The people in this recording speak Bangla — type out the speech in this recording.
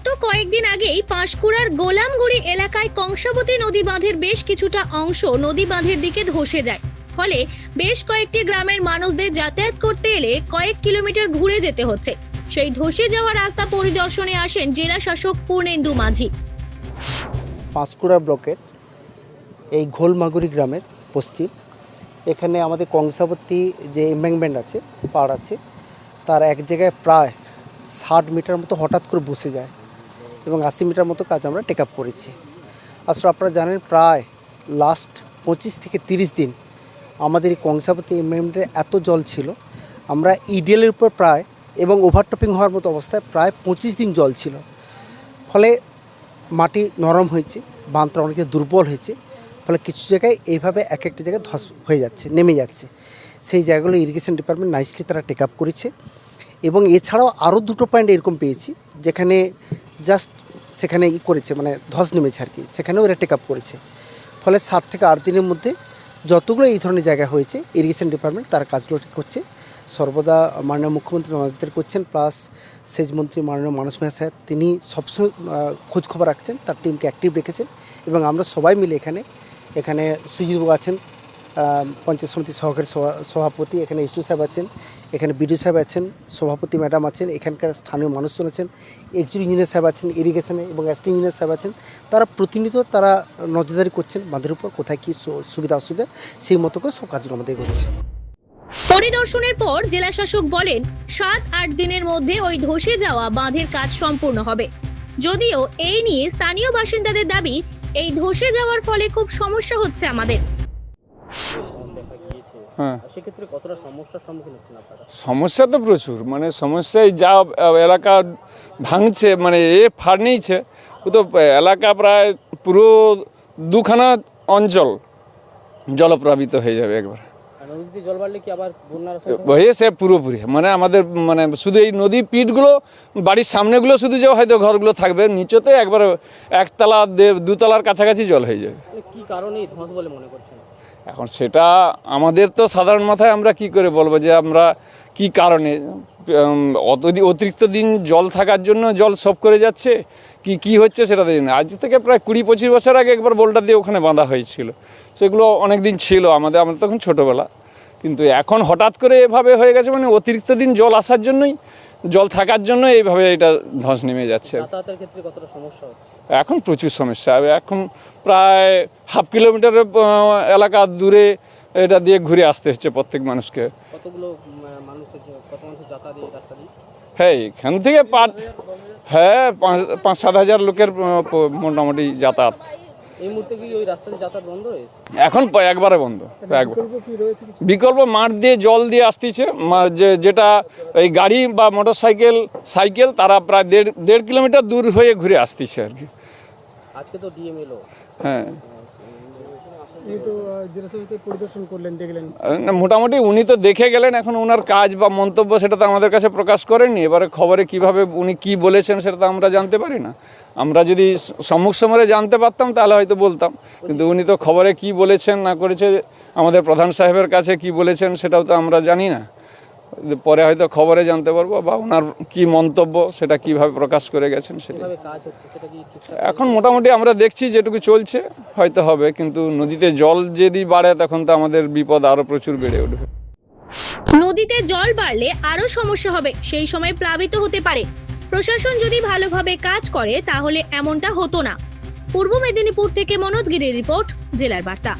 গত কয়েকদিন আগেই পাঁশকুড়ার গোলামগুড়ি এলাকায় কংসাবতী নদী বাঁধের বেশ কিছুটা অংশ নদী বাঁধের দিকে ধসে যায়। ফলে বেশ কয়েকটি গ্রামের মানুষদের যাতায়াত করতে এলে কয়েক কিলোমিটার ঘুরে যেতে হচ্ছে। সেই ধসে যাওয়া রাস্তা পরিদর্শনে আসেন জেলা শাসক পূর্ণেন্দু মাঝি। পাঁশকুড়া ব্লকের এই ঘোলমাগুরি গ্রামের পশ্চিম। এখানে আমাদের কংসাবতী যে এম্বাংমেন্ট আছে, পাড় আছে, তার এক জায়গায় প্রায় ষাট মিটার মতো হঠাৎ করে বসে যায়। এবং আশি মিটার মতো কাজ আমরা টেক আপ করেছি। আসলে আপনারা জানেন প্রায় লাস্ট পঁচিশ থেকে তিরিশ দিন আমাদের এই কংসাবতী এম্বাংমেন্টে এত জল ছিল। আমরা ইডিএলের উপর প্রায় এবং ওভারটপিং হওয়ার মতো অবস্থায় প্রায় পঁচিশ দিন জল ছিল। ফলে মাটি নরম হয়েছে, বাঁধটা অনেকে দুর্বল হয়েছে, ফলে কিছু জায়গায় এইভাবে এক একটা জায়গায় ধস হয়ে যাচ্ছে, নেমে যাচ্ছে। সেই জায়গাগুলো ইরিগেশন ডিপার্টমেন্ট নাইসলি তারা টেক আপ করেছে। এবং এছাড়াও আরও দুটো পয়েন্ট এরকম পেয়েছি, যেখানে জাস্ট সেখানে ই করেছে মানে ধস নেমেছে আর কি। সেখানেও এরা টেক আপ করেছে। ফলে সাত থেকে আট দিনের মধ্যে যতগুলো এই ধরনের জায়গা হয়েছে ইরিগেশন ডিপার্টমেন্ট তার কাজগুলো করছে। সর্বদা মাননীয় মুখ্যমন্ত্রী নজরদের করছেন প্লাস সেচ মন্ত্রী মাননীয় মানস মেহা তিনি সবসময় খোঁজখবর রাখছেন, তার টিমকে অ্যাক্টিভ রেখেছেন এবং আমরা সবাই মিলে এখানে এখানে সুজিতবাবু আছেন। পঞ্চায়েত সমিতির সহকারী সভা- সভাপতি এখানে ইস্টু সাহেব আছেন, এখানে বিডিও সাহেব আছেন, সভাপতি ম্যাডাম আছেন, এখানকার স্থানীয় মানুষজন আছেন এক্সিকিউটিভ ইঞ্জিনিয়ার সাহেব আছেন, ইরিগেশনে এবং অ্যাসিস্ট্যান্ট ইঞ্জিনিয়ার সাহেব আছেন। তারা প্রতিনিয়ত তারা নজরদারি করছেন, বাঁধের উপর কোথায় কী সুবিধা অসুবিধা, সেই মতো করে সব কাজগুলো আমাদের করছে পরিদর্শনের পর জেলা শাসক বলেন, সাত আট দিনের মধ্যে ওই ধসে যাওয়া বাঁধের কাজ সম্পূর্ণ হবে। যদিও এই নিয়ে স্থানীয় বাসিন্দাদের দাবি, এই ধসে যাওয়ার ফলে খুব সমস্যা হচ্ছে আমাদের। সেক্ষেত্রে কতটা সমস্যার সম্মুখীন হচ্ছেন আপনারা? সমস্যা তো প্রচুর। মানে সমস্যায় যা এলাকা ভাঙছে মানে এ ফাড় নিয়েছে ও তো এলাকা প্রায় পুরো দুখানা অঞ্চল জলপ্লাবিত হয়ে যাবে একবার? হয়েছে পুরোপুরি। মানে আমাদের মানে শুধু এই নদী পিঠগুলো বাড়ির সামনেগুলো শুধু যে হয়তো ঘরগুলো থাকবে নিচেতে একবার একতলা দুতলার কাছাকাছি জল হয়ে যাবে। মানে কি কারণে ধস বলে মনে করছেন? এখন সেটা আমাদের তো সাধারণ মাথায় আমরা কি করে বলব যে আমরা কি কারণে? অত অতিরিক্ত দিন জল থাকার জন্য জল সব করে যাচ্ছে? কি কি হচ্ছে সেটা জানি আজ থেকে প্রায় কুড়ি পঁচিশ বছর আগে একবার বোল্ডার দিয়ে ওখানে বাঁধা হয়েছিল। সেগুলো অনেক দিন ছিল আমাদের আমাদের তখন ছোটোবেলা। কিন্তু এখন হঠাৎ করে এভাবে হয়ে গেছে মানে অতিরিক্ত দিন জল আসার জন্যই জল থাকার জন্য এইভাবে এটা ধস নেমে যাচ্ছে। এখন প্রচুর সমস্যা। এখন প্রায় হাফ কিলোমিটার এলাকা দূরে এটা দিয়ে ঘুরে আসতে হচ্ছে প্রত্যেক মানুষকে। হ্যাঁ এখান থেকে পাট হ্যাঁ পাঁচ পাঁচ সাত হাজার লোকের মোটামুটি যাতায়াত। এই মুহূর্তে কি ওই রাস্তা যাতায়াত বন্ধ রয়েছে? এখন একবারে বন্ধ। একবার। বিকল্প মাঠ দিয়ে জল দিয়ে আসতেছে। মা- যে যেটা এই গাড়ি বা মোটর সাইকেল সাইকেল তারা প্রায় দেড় দেড় কিলোমিটার দূর হয়ে ঘুরে আসতেছে আর কি। আজকে তো ডিএম এলো হ্যাঁ এই তো আহ, জেলা সমিতি পরিদর্শন করলেন দেখলেন না, মোটামুটি উনি তো দেখে গেলেন, এখন ওনার কাজ বা মন্তব্য সেটা তো আমাদের কাছে প্রকাশ করেননি। এবারে খবরে কীভাবে উনি কি বলেছেন সেটা তো আমরা জানতে পারি না। আমরা যদি সম্মুখ সময় জানতে পারতাম, তাহলে হয়তো বলতাম। কিন্তু উনি তো খবরে কি বলেছেন, না করেছে, আমাদের প্রধান সাহেবের কাছে কি বলেছেন, সেটাও তো আমরা জানি না। পরে হয়তো খবরে জানতে পারব বা ওনার কি মন্তব্য সেটা কীভাবে প্রকাশ করে গেছেন সেটা কীভাবে কাজ হচ্ছে সেটা কি ঠিকঠাক এখন মোটামুটি আমরা দেখছি যেটুকু চলছে হয়তো হবে কিন্তু নদীতে জল যদি বাড়ে তখন তো আমাদের বিপদ আরও প্রচুর বেড়ে উঠবে। নদীতে জল বাড়লে আরও সমস্যা হবে সেই সময় প্লাবিত হতে পারে। প্রশাসন যদি ভালোভাবে কাজ করে তাহলে এমনটা হতো না। পূর্ব মেদিনীপুর থেকে মনোজ গিরির রিপোর্ট জেলার বার্তা।